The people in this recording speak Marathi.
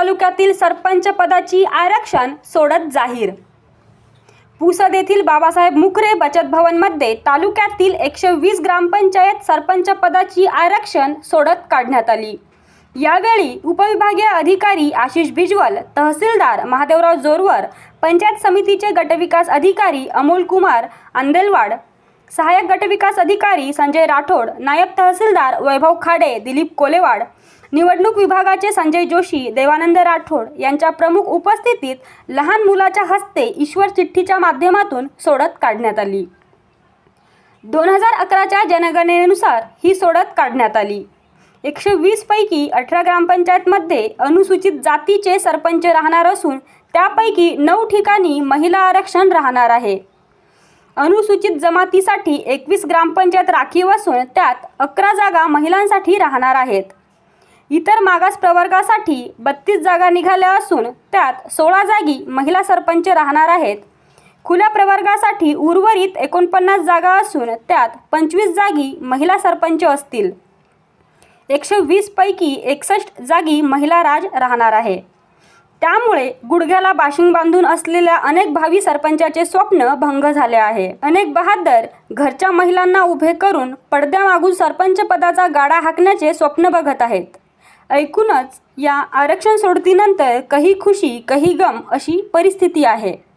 तालुक्यातील सरपंच पदाची आरक्षण सोडत जाहीर. पुसद येथील बाबासाहेब मुखरे बचत भवनमध्ये तालुक्यातील एकशे वीस ग्रामपंचायत सरपंच पदाची आरक्षण सोडत काढण्यात आली. यावेळी उपविभागीय अधिकारी आशिष बिजवल तहसीलदार महादेवराव जोरवर पंचायत समितीचे गटविकास अधिकारी अमोल कुमार आंदेलवाड सहाय्यक गटविकास अधिकारी संजय राठोड नायब तहसीलदार वैभव खाडे दिलीप कोलेवाड निवडणूक विभागाचे संजय जोशी देवानंद राठोड यांच्या प्रमुख उपस्थितीत लहान मुलाच्या हस्ते ईश्वर चिठ्ठीच्या माध्यमातून सोडत काढण्यात आली. दोन हजार अकराच्या जनगणनेनुसार ही सोडत काढण्यात आली. एकशे वीस पैकी अठरा ग्रामपंचायतमध्ये अनुसूचित जातीचे सरपंच राहणार असून त्यापैकी नऊ ठिकाणी महिला आरक्षण राहणार आहे. अनुसूचित जमातीसाठी एकवीस ग्रामपंचायत राखीव असून त्यात अकरा जागा महिलांसाठी राहणार आहेत. इतर मागास प्रवर्गासाठी बत्तीस जागा निघाल्या असून त्यात सोळा जागी महिला सरपंच राहणार आहेत. खुल्या प्रवर्गासाठी उर्वरित एकोणपन्नास जागा असून त्यात पंचवीस जागी महिला सरपंच असतील. एकशे वीसपैकी एकसष्ट जागी महिला राज राहणार आहे. त्यामुळे गुडघ्याला बाशिंग बांधून असलेल्या अनेक भावी सरपंचाचे स्वप्न भंग झाले आहे. अनेक बहादर घरच्या महिलांना उभे करून पडद्यामागून सरपंच पदाचा गाडा हाकण्याचे स्वप्न बघत आहेत. ऐकूनच या आरक्षण सोडतीनंतर कही खुशी कही गम अशी परिस्थिती आहे.